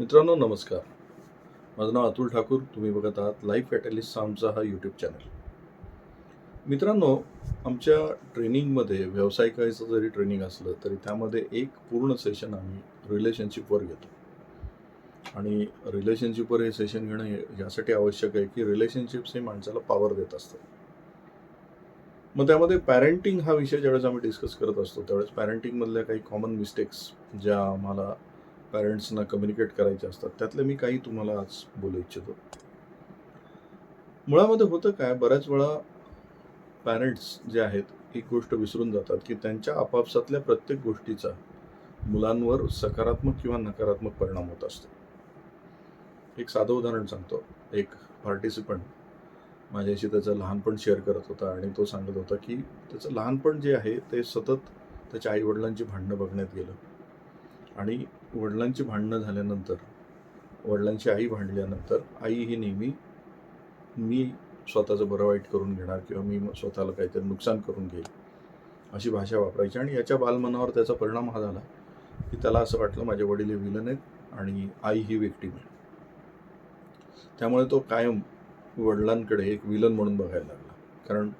मित्रांनो नमस्कार. माझं नाव अतुल ठाकूर. तुम्ही बघत आहात लाईफ कॅटलिस्टचा आमचा हा यूट्यूब चॅनल मित्रांनो आमच्या ट्रेनिंगमध्ये व्यावसायिकाचं जरी ट्रेनिंग असलं तरी त्यामध्ये एक पूर्ण सेशन आम्ही रिलेशनशिपवर घेतो. आणि रिलेशनशिपवर हे सेशन घेणं हे यासाठी आवश्यक आहे की रिलेशनशिप्स हे माणसाला पॉवर देत असतात. मग त्यामध्ये पॅरेंटिंग हा विषय ज्यावेळेस आम्ही डिस्कस करत असतो त्यावेळेस पॅरेंटिंगमधल्या काही कॉमन मिस्टेक्स ज्या आम्हाला पॅरेंट्सना कम्युनिकेट करायचे असतात त्यातले मी काही तुम्हाला आज बोलू इच्छितो. मुळामध्ये होतं काय बऱ्याच वेळा पॅरेंट्स जे आहेत एक गोष्ट विसरून जातात की त्यांच्या आपापसातल्या प्रत्येक गोष्टीचा मुलांवर सकारात्मक किंवा नकारात्मक परिणाम होत असतो. एक साधं उदाहरण सांगतो. एक पार्टिसिपंट माझ्याशी त्याचं लहानपण शेअर करत होता आणि तो सांगत होता की त्याचं लहानपण जे आहे ते सतत त्याच्या आईवडिलांची भांडणं बघण्यात गेलं. आणि वडिलांची भांडणं झाल्यानंतर वडिलांची आई भांडल्यानंतर आई ही नेहमी मी स्वतःचं बरं वाईट करून घेणार किंवा मी स्वतःला काहीतरी नुकसान करून घेईल अशी भाषा वापरायची. आणि याच्या बालमनावर त्याचा परिणाम हा झाला की त्याला असं वाटलं माझे वडील हे विलन आहेत आणि आई ही व्यक्ती आहे त्यामुळे तो कायम वडिलांकडे एक विलन म्हणून बघायला लागला. कारण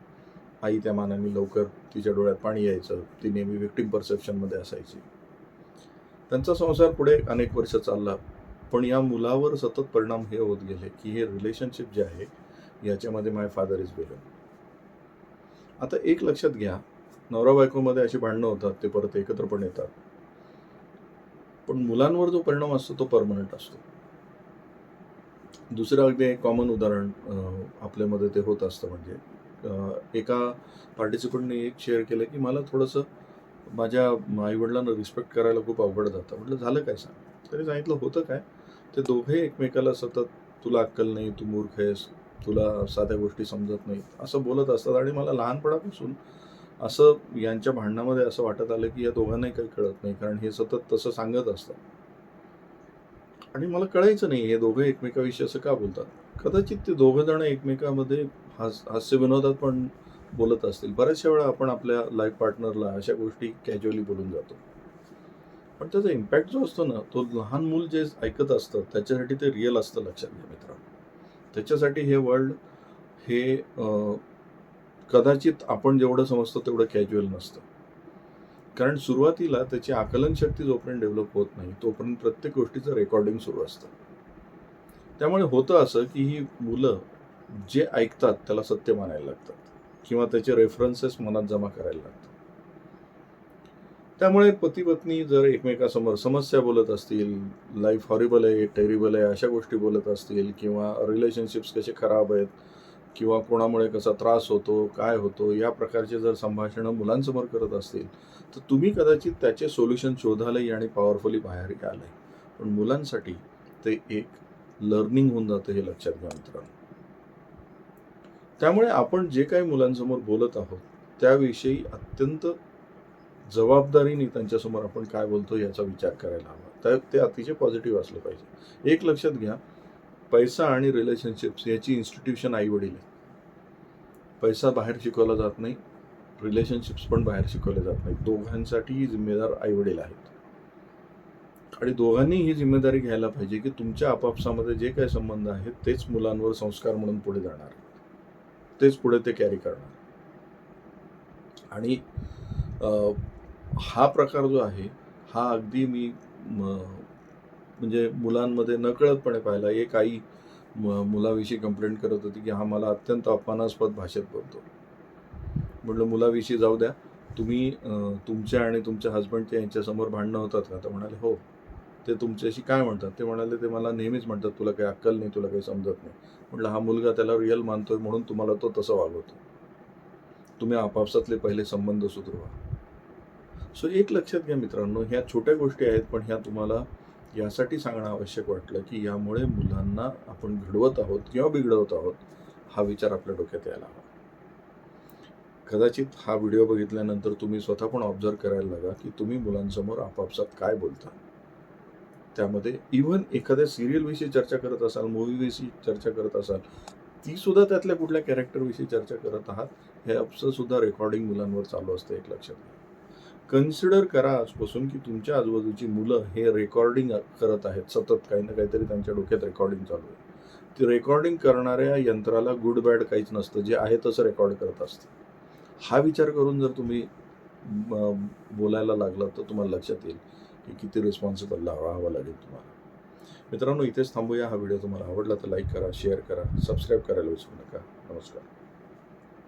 आई त्या मानाने लवकर तिच्या डोळ्यात पाणी यायचं ती नेहमी विक्टीम परसेप्शनमध्ये असायची. त्यांचा संसार पुढे अनेक वर्ष चालला. पण या मुलावर सतत परिणाम हे होत गेले की हे रिलेशनशिप जे आहे याच्यामध्ये माय फादर इज विलन आता एक लक्षात घ्या नवरा बायकोमध्ये अशी भांडणं होतात ते परत एकत्र पण येतात. पण मुलांवर जो परिणाम असतो तो परमनंट असतो. दुसरं अगदी एक कॉमन उदाहरण आपल्यामध्ये ते होत असतं म्हणजे एका पार्टिसिपंटने एक शेअर केलं की मला थोडंसं माझ्या आईवडिलांना रिस्पेक्ट करायला खूप अवघड जातं. म्हटलं झालं काय सांग? तरी सांगितलं होतं काय? ते दोघे एकमेकाला सतत तुला अक्कल नाही तू मूर्ख आहेस तुला साध्या गोष्टी समजत नाहीत. असं बोलत असतात आणि मला लहानपणापासून असं यांच्या भांडणामध्ये असं वाटत आलं की या दोघांनाही काही कळत नाही कारण हे सतत तसं सांगत असतात. आणि मला कळायचं नाही हे दोघं एकमेकाविषयी असं का बोलतात? कदाचित ते दोघं जण एकमेकामध्ये हास हास्य बनवतात पण बोलत असतील. बऱ्याचशा वेळा आपण आपल्या लाईफ पार्टनरला अशा गोष्टी कॅज्युअली बोलून जातो. पण त्याचा इम्पॅक्ट जो असतो ना तो लहान मूल जे ऐकत असतं त्याच्यासाठी ते रिअल असतं लक्षात घ्या मित्र त्याच्यासाठी हे वर्ल्ड हे कदाचित आपण जेवढं समजतो तेवढं कॅज्युअल नसतं. कारण सुरुवातीला त्याची आकलन शक्ती जोपर्यंत डेव्हलप होत नाही तोपर्यंत प्रत्येक गोष्टीचं रेकॉर्डिंग सुरू असतं. त्यामुळे होतं असं की ही मुलं जे ऐकतात त्याला सत्य मानायला लागतात. किंवा त्याचे रेफरन्सेस मनात जमा करायला लागतात. त्यामुळे पती पत्नी जर एकमेकासमोर समस्या बोलत असतील लाईफ हॉरिबल आहे टेरिबल आहे अशा गोष्टी बोलत असतील किंवा रिलेशनशिप्स कसे खराब आहेत किंवा कोणामुळे कसा त्रास होतो काय होतो या प्रकारचे जर संभाषणं मुलांसमोर करत असतील तर तुम्ही कदाचित त्याचे सोल्युशन शोधालंही आणि पॉवरफुली बाहेर आलंय. पण मुलांसाठी ते एक लर्निंग होऊन जातं हे लक्षात घ्या मित्रांनो. त्यामुळे आपण जे काही मुलांसमोर बोलत आहोत त्याविषयी अत्यंत जबाबदारीने त्यांच्यासमोर आपण काय बोलतो याचा विचार करायला हवा. त्या ते अतिशय पॉझिटिव्ह असलं पाहिजे. एक लक्षात घ्या पैसा आणि रिलेशनशिप्स याची इन्स्टिट्यूशन आई वडील आहे पैसा बाहेर शिकवला जात नाही रिलेशनशिप्स पण बाहेर शिकवले जात नाही दोघांसाठीही जिम्मेदार आई वडील आहेत. आणि दोघांनी ही जिम्मेदारी घ्यायला पाहिजे की तुमच्या आपापसामध्ये जे काही संबंध आहेत तेच मुलांवर संस्कार म्हणून पुढे जाणार. तेच पुढे ते कॅरी करणार. आणि हा प्रकार जो आहे हा अगदी मी म्हणजे मुलांमध्ये नकळतपणे पाहिला. एक आई मुलाविषयी कंप्लेंट करत होती की हा मला अत्यंत अपमानास्पद भाषेत बोलतो. म्हटलं मुलाविषयी जाऊ द्या. तुम्ही तुमच्या आणि तुमच्या हस्बंडच्या यांच्यासमोर भांडणं होतात का? तर म्हणाले हो. ते तुमच्याशी काय म्हणतात? ते म्हणाले ते मला नेहमीच म्हणतात तुला काही अक्कल नाही तुला काही समजत नाही. म्हटलं हा मुलगा त्याला रिअल मानतोय म्हणून तुम्हाला तो तसं वागवतो. तुम्ही आपापसातले पहिले संबंध सुधरवा. सो एक लक्षात घ्या मित्रांनो ह्या छोट्या गोष्टी आहेत पण ह्या तुम्हाला यासाठी सांगणं आवश्यक वाटलं की यामुळे मुलांना आपण घडवत आहोत किंवा बिघडवत आहोत हा विचार आपल्या डोक्यात यायला हवा. कदाचित हा व्हिडिओ बघितल्यानंतर तुम्ही स्वतः पण ऑब्झर्व करायला लागा की तुम्ही मुलांसमोर आपापसात काय बोलता. त्यामध्ये इव्हन एखाद्या सिरियलविषयी चर्चा करत असाल मूवीविषयी चर्चा करत असाल ती सुद्धा त्यातल्या कुठल्या कॅरेक्टरविषयी चर्चा करत आहात हे सुद्धा रेकॉर्डिंग मुलांवर चालू असतं एक लक्षात घ्या. कन्सिडर करा आजपासून की तुमच्या आजूबाजूची मुलं हे रेकॉर्डिंग करत आहेत सतत काही ना काहीतरी त्यांच्या डोक्यात रेकॉर्डिंग चालू आहे. ती रेकॉर्डिंग करणाऱ्या यंत्राला गुड बॅड काहीच नसतं जे आहे तसं रेकॉर्ड करत असतं. हा विचार करून जर तुम्ही बोलायला लागला तर तुम्हाला लक्षात येईल की किती रिस्पॉन्सिबल हवा लागेल तुम्हाला. मित्रांनो इथेच थांबूया. हा व्हिडिओ तुम्हाला आवडला तर लाईक करा शेअर करा सबस्क्राईब करायला विसरू नका. नमस्कार.